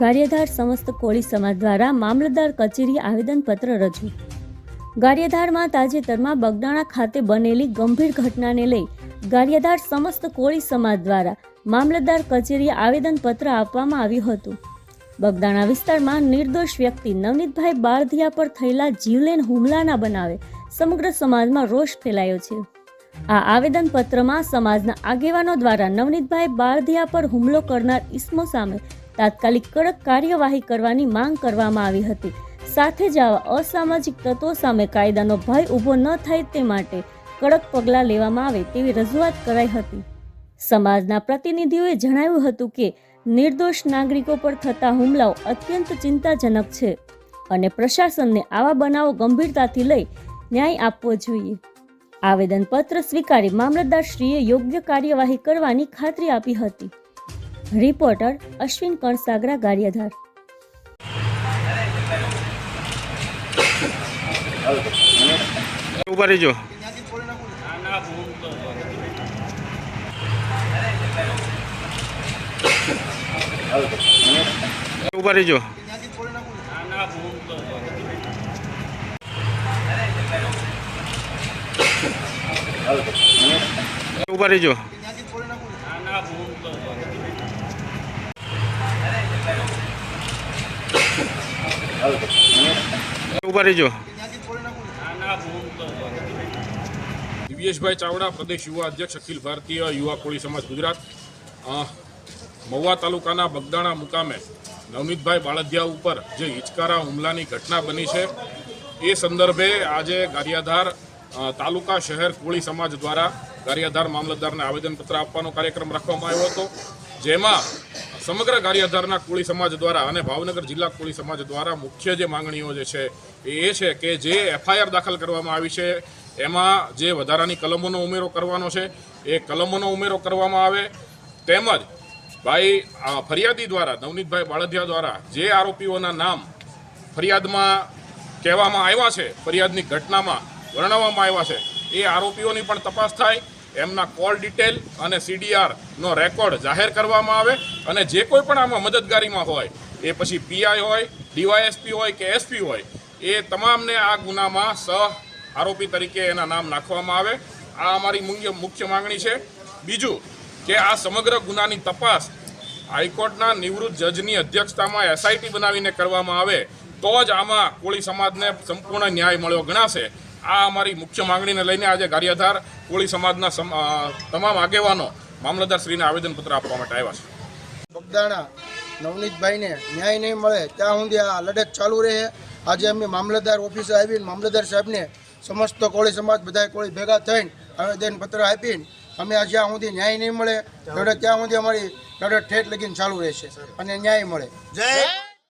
ગારિયાધાર સમસ્ત કોળી સમાજ દ્વારા મામલતદાર કચેરી આવેદનપત્ર રજૂ. ગારિયાધારમાં તાજેતરમાં બગદાણા ખાતે બનેલી ગંભીર ઘટનાને લઈ ગારિયાધાર સમસ્ત કોળી સમાજ દ્વારા મામલતદાર કચેરીએ આવેદનપત્ર આપવામાં આવ્યું હતું. બગદાણા વિસ્તારમાં નિર્દોષ વ્યક્તિ નવનીતભાઈ બારધિયા પર થયેલા જીવલેન હુમલાના બનાવે સમગ્ર સમાજમાં રોષ ફેલાયો છે. આ આવેદનપત્રમાં સમાજના આગેવાનો દ્વારા નવનીતભાઈ બારધિયા પર હુમલો કરનાર ઇસમો સામે તાત્કાલિક કડક કાર્યવાહી કરવાની માંગ કરવામાં આવી હતી. સાથે જ આવા અસામાજિક તત્વો સામે કાયદાનો ભય ઊભો ન થાય તે માટે કડક પગલાં લેવામાં આવે તેવી રજૂઆત કરાઈ હતી. સમાજના પ્રતિનિધિઓએ જણાવ્યું હતું કે, નિર્દોષ નાગરિકો પર થતા હુમલાઓ અત્યંત ચિંતાજનક છે અને પ્રશાસનને આવા બનાવો ગંભીરતાથી લઈ ન્યાય આપવો જોઈએ. આવેદનપત્ર સ્વીકારી મામલતદારશ્રીએ યોગ્ય કાર્યવાહી કરવાની ખાતરી આપી હતી. રિપોર્ટર અશ્વિન કણસાગરા ગારિયાધાર ઊભા રહેજો ઊભા રહેજો ઊભા રહેજો ઊભા રહેજો. દિવ્યેશભાઈ ચાવડા, પ્રદેશ યુવા અધ્યક્ષ, અખિલ ભારતીય યુવા કોળી સમાજ ગુજરાત. મહુવા તાલુકાના બગદાણા મુકામે નવનીતભાઈ બાળધિયા ઉપર જે હિચકારા હુમલાની ઘટના બની છે, એ સંદર્ભે આજે ગારિયાધાર તાલુકા શહેર કોળી સમાજ દ્વારા ગારિયાધાર મામલતદારને આવેદનપત્ર આપવાનો કાર્યક્રમ રાખવામાં આવ્યો હતો. જેમાં સમગ્ર કાર્યધારના કોળી સમાજ દ્વારા અને ભાવનગર જિલ્લા કોળી સમાજ દ્વારા મુખ્ય જે માંગણીઓ જે છે એ છે કે જે એફઆઈઆર દાખલ કરવામાં આવી છે, એમાં જે વધારાની કલમોનો ઉમેરો કરવાનો છે, એ કલમોનો ઉમેરો કરવામાં આવે. તેમજ ભાઈ ફરિયાદી દ્વારા, નવનીતભાઈ બાળધિયા દ્વારા જે આરોપીઓના નામ ફરિયાદમાં કહેવામાં આવ્યા છે, ફરિયાદની ઘટનામાં વર્ણવવામાં આવ્યા છે, એ આરોપીઓની પણ તપાસ થાય. એમના કોલ ડિટેલ અને સીડીઆરનો રેકોર્ડ જાહેર કરવામાં આવે અને જે કોઈ પણ આમાં મદદગારીમાં હોય, એ પછી પીઆઈ હોય ડીવાયએસપી હોય કે એસપી હોય, એ તમામને આ ગુનામાં સહ આરોપી તરીકે એના નામ નાખવામાં આવે. આ અમારી મુખ્ય મુખ્ય માંગણી છે. બીજું કે આ સમગ્ર ગુનાની તપાસ હાઈકોર્ટના નિવૃત્ત જજની અધ્યક્ષતામાં એસઆઈટી બનાવીને કરવામાં આવે, તો જ આમાં કોળી સમાજને સંપૂર્ણ ન્યાય મળ્યો ગણાશે. આ અમારી મુખ્ય માંગણીને લઈને આજે ગારિયાધાર કોળી સમાજના તમામ આગેવાનો મામલતદારશ્રીને આવેદનપત્ર આપવા માટે આવ્યા છે. બગદાણા નવનીતભાઈને ન્યાય નહીં મળે ત્યાં સુધી આ લડત ચાલુ રહે. આજે અમે મામલતદાર ઓફિસે આવીને મામલતદાર સાહેબને સમસ્ત કોળી સમાજ બધા કોળી ભેગા થઈને આવેદનપત્ર આપીને અમે આ જ્યાં સુધી ન્યાય નહીં મળે લડત ત્યાં સુધી અમારી લડત ઠેઠ લગીને ચાલુ રહેશે અને ન્યાય મળે. જય